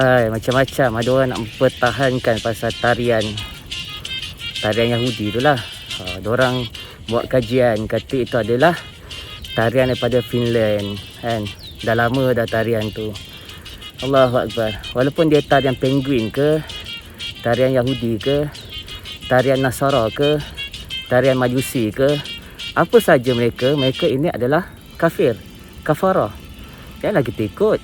Ay, macam-macam ada orang nak mempertahankan pasal tarian tarian Yahudi tu lah. Ha, orang buat kajian kata itu adalah tarian daripada Finland kan. Dah lama dah tarian tu. Allahu Akbar. Walaupun dia tarian penguin ke, tarian Yahudi ke, tarian Nasara ke, tarian Majusi ke, apa saja mereka, mereka ini adalah kafir, kafarah. Janganlah kita ikut.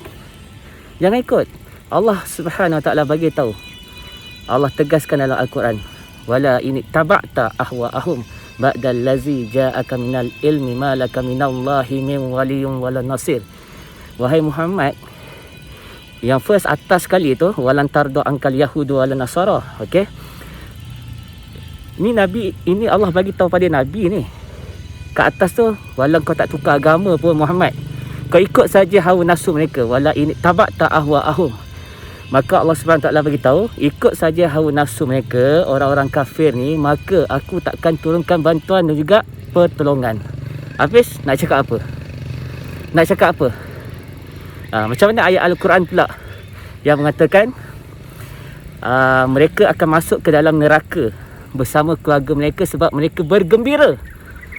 Jangan ikut. Allah Subhanahu Wa Taala bagi tahu. Allah tegaskan dalam Al-Quran, "Wala ini taba'ta ahwa'ahum ba'dal ladzi ja'aka minal ilmi ma laka minallahi min waliyyun wala nasir." Wahai Muhammad, yang first atas sekali tu walan tardo angkal yahudu wala nasara okey? Ni nabi ini Allah bagi tahu pada nabi ni. Ke atas tu walau kau tak tukar agama pun Muhammad. Kau ikut saja hawa nafsu mereka. Wala ini tabak ta ahwa ahum maka Allah taala bagi tahu ikut saja hawa nafsu mereka orang-orang kafir ni maka aku takkan turunkan bantuan dan juga pertolongan Hafiz nak cakap apa nak cakap apa Ha, macam mana ayat Al-Quran pula yang mengatakan uh, mereka akan masuk ke dalam neraka bersama keluarga mereka sebab mereka bergembira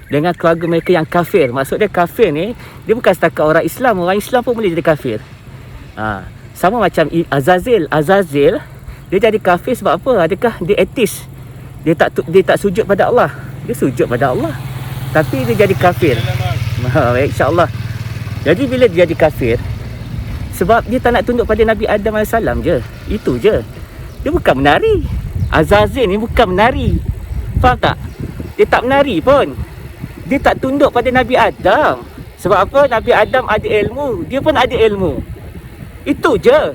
dengan keluarga mereka yang kafir. Maksud dia kafir ni dia bukan setakat orang Islam, orang Islam pun boleh jadi kafir. Ha, sama macam Azazil, Azazil dia jadi kafir sebab apa? Adakah dia etis? Dia tak dia tak sujud pada Allah. Dia sujud pada Allah. Tapi dia jadi kafir. Ha, insya-Allah. Jadi bila dia jadi kafir, sebab dia tak nak tunduk pada Nabi Adam AS je Itu je Dia bukan menari Azazil ni bukan menari Faham tak? Dia tak menari pun Dia tak tunduk pada Nabi Adam Sebab apa? Nabi Adam ada ilmu Dia pun ada ilmu Itu je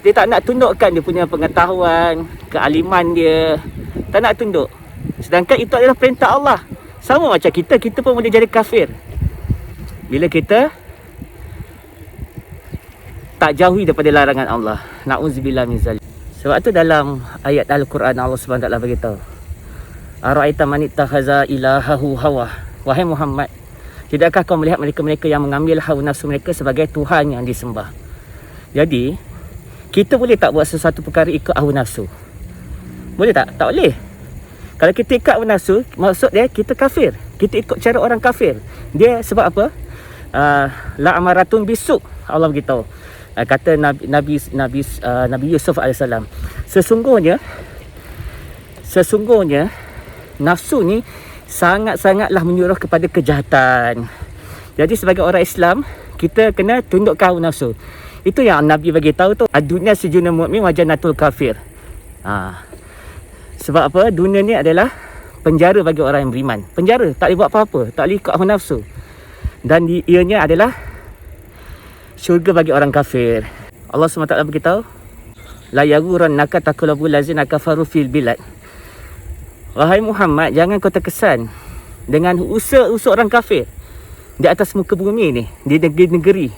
Dia tak nak tundukkan dia punya pengetahuan Kealiman dia Tak nak tunduk Sedangkan itu adalah perintah Allah Sama macam kita Kita pun boleh jadi kafir Bila kita tak jauhi daripada larangan Allah. Nauzubillah min zalik. Sebab tu dalam ayat Al-Quran Allah taala beritahu. Ara'aita man ittakhaza ilahahu hawa. Wahai Muhammad, tidakkah kau melihat mereka-mereka yang mengambil hawa nafsu mereka sebagai tuhan yang disembah? Jadi, kita boleh tak buat sesuatu perkara ikut hawa nafsu? Boleh tak? Tak boleh. Kalau kita ikut hawa nafsu, maksud dia kita kafir. Kita ikut cara orang kafir. Dia sebab apa? Uh, la amaratun bisuk Allah beritahu uh, kata Nabi Nabi Nabi, uh, Nabi Yusuf alaihissalam. Sesungguhnya sesungguhnya nafsu ni sangat-sangatlah menyuruh kepada kejahatan. Jadi sebagai orang Islam, kita kena tunduk kau nafsu. Itu yang Nabi bagi tahu tu. Dunia sejuna mukmin wajanatul kafir. Ha. Sebab apa? Dunia ni adalah penjara bagi orang yang beriman. Penjara, tak boleh buat apa-apa, tak boleh ikut nafsu. Dan ianya adalah syurga bagi orang kafir. Allah SWT beritahu, la yaguran naka takulabu kafaru fil bilad. Wahai Muhammad, jangan kau terkesan dengan usaha-usaha orang kafir di atas muka bumi ni, di negeri-negeri.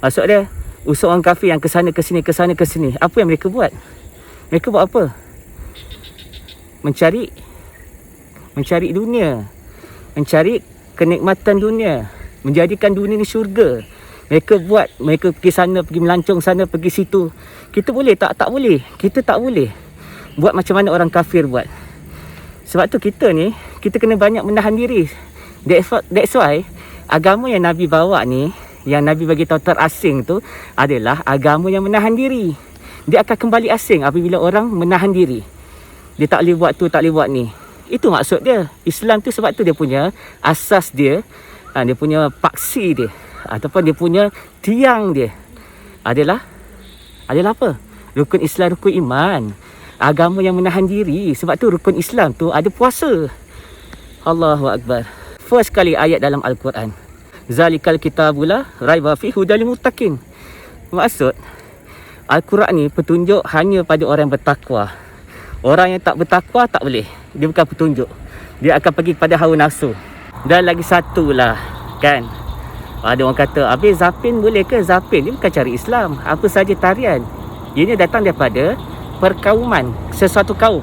Maksud dia, usaha orang kafir yang ke sana ke sini ke sana ke sini. Apa yang mereka buat? Mereka buat apa? Mencari mencari dunia. Mencari kenikmatan dunia. Menjadikan dunia ni syurga. Mereka buat, mereka pergi sana, pergi melancong sana, pergi situ. Kita boleh tak? Tak boleh. Kita tak boleh. Buat macam mana orang kafir buat. Sebab tu kita ni, kita kena banyak menahan diri. That's why, agama yang Nabi bawa ni, yang Nabi bagi tahu terasing tu, adalah agama yang menahan diri. Dia akan kembali asing apabila orang menahan diri. Dia tak boleh buat tu, tak boleh buat ni. Itu maksud dia. Islam tu sebab tu dia punya asas dia, ha, dia punya paksi dia ataupun dia punya tiang dia adalah adalah apa? Rukun Islam, rukun iman. Agama yang menahan diri. Sebab tu rukun Islam tu ada puasa. Allahu Akbar. First kali ayat dalam Al-Quran. Zalikal kitabula raiba fi hudal muttaqin. Maksud Al-Quran ni petunjuk hanya pada orang yang bertakwa. Orang yang tak bertakwa tak boleh. Dia bukan petunjuk. Dia akan pergi kepada hawa nafsu. Dan lagi satu lah kan ada orang kata, habis Zapin boleh ke? Zapin ni bukan cari Islam. Apa saja tarian. Ini datang daripada perkauman sesuatu kaum.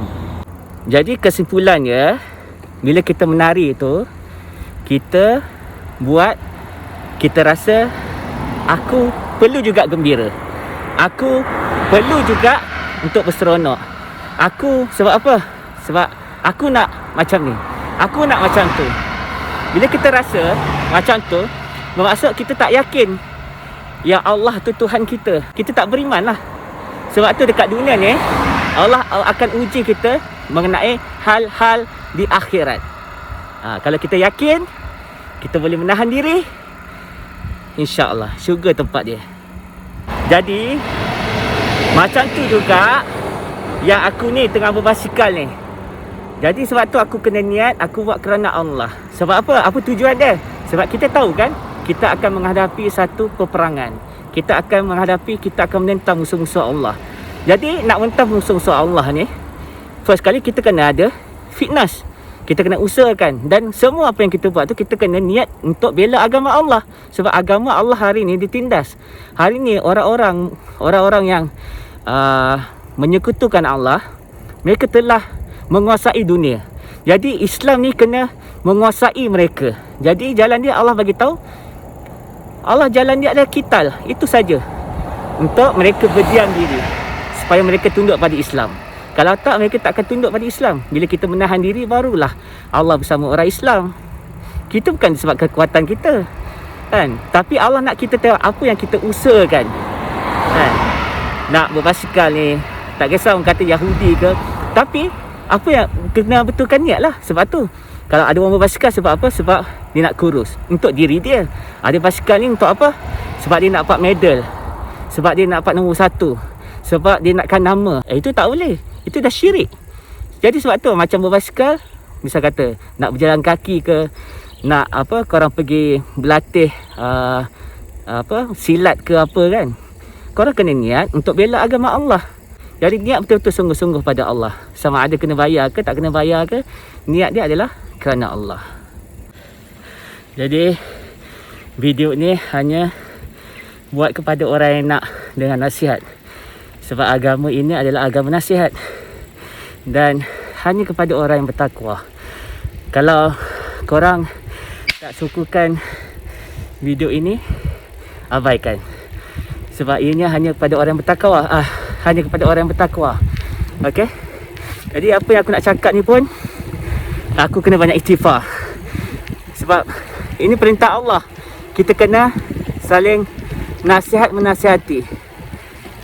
Jadi kesimpulannya, bila kita menari itu, kita buat, kita rasa aku perlu juga gembira. Aku perlu juga untuk berseronok. Aku sebab apa? Sebab aku nak macam ni. Aku nak macam tu. Bila kita rasa macam tu, bermaksud kita tak yakin yang Allah tu Tuhan kita. Kita tak beriman lah. Sebab tu dekat dunia ni, Allah akan uji kita mengenai hal-hal di akhirat. Ha, kalau kita yakin, kita boleh menahan diri, InsyaAllah Syurga tempat dia. Jadi Macam tu juga Yang aku ni tengah berbasikal ni. Jadi sebab tu aku kena niat Aku buat kerana Allah. Sebab apa? Apa tujuan dia? Sebab kita tahu kan Kita akan menghadapi satu peperangan. Kita akan menghadapi Kita akan menentang musuh-musuh Allah. Jadi nak menentang musuh-musuh Allah ni First kali kita kena ada Fitness kita kena usahakan. Dan semua apa yang kita buat tu kita kena niat untuk bela agama Allah. Sebab agama Allah hari ni ditindas. Hari ni orang-orang orang-orang yang uh, menyekutukan Allah mereka telah menguasai dunia. Jadi Islam ni kena menguasai mereka. Jadi jalan dia Allah bagi tahu Allah jalan dia adalah kital. Itu saja. Untuk mereka berdiam diri. Supaya mereka tunduk pada Islam kalau tak mereka tak akan tunduk pada Islam. Bila kita menahan diri barulah Allah bersama orang Islam. Kita bukan sebab kekuatan kita. Kan? Tapi Allah nak kita tengok apa yang kita usahakan. Kan? Nak berbasikal ni. Tak kisah orang kata Yahudi ke. Tapi apa yang kena betulkan niat lah. Sebab tu. Kalau ada orang berbasikal sebab apa? Sebab dia nak kurus. Untuk diri dia. Ada basikal ni untuk apa? Sebab dia nak dapat medal. Sebab dia nak dapat nombor satu. Sebab dia nakkan nama. Eh, itu tak boleh. Itu dah syirik. Jadi sebab tu macam berbasikal, misal kata nak berjalan kaki ke, nak apa korang pergi berlatih uh, apa silat ke apa kan. Korang kena niat untuk bela agama Allah. Jadi niat betul-betul sungguh-sungguh pada Allah. Sama ada kena bayar ke tak kena bayar ke, niat dia adalah kerana Allah. Jadi video ni hanya buat kepada orang yang nak dengan nasihat. Sebab agama ini adalah agama nasihat. Dan hanya kepada orang yang bertakwa. Kalau korang tak sukukan video ini, abaikan. Sebab ianya hanya kepada orang yang bertakwa. Ah, hanya kepada orang yang bertakwa. Okey? Jadi apa yang aku nak cakap ni pun, aku kena banyak istighfar. Sebab ini perintah Allah. Kita kena saling nasihat menasihati.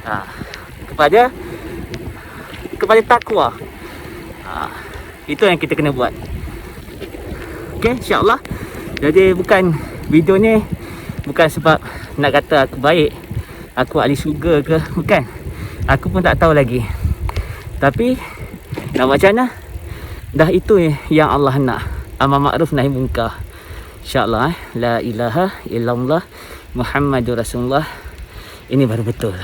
Ah kepada kepada takwa. Ha, itu yang kita kena buat. Okey, insya-Allah. Jadi bukan video ni bukan sebab nak kata aku baik, aku ahli syurga ke, bukan. Aku pun tak tahu lagi. Tapi nak macam mana? Dah itu yang Allah nak. Amar ma'ruf nahi munkar. Insya-Allah eh. La ilaha illallah Muhammadur Rasulullah. Ini baru betul.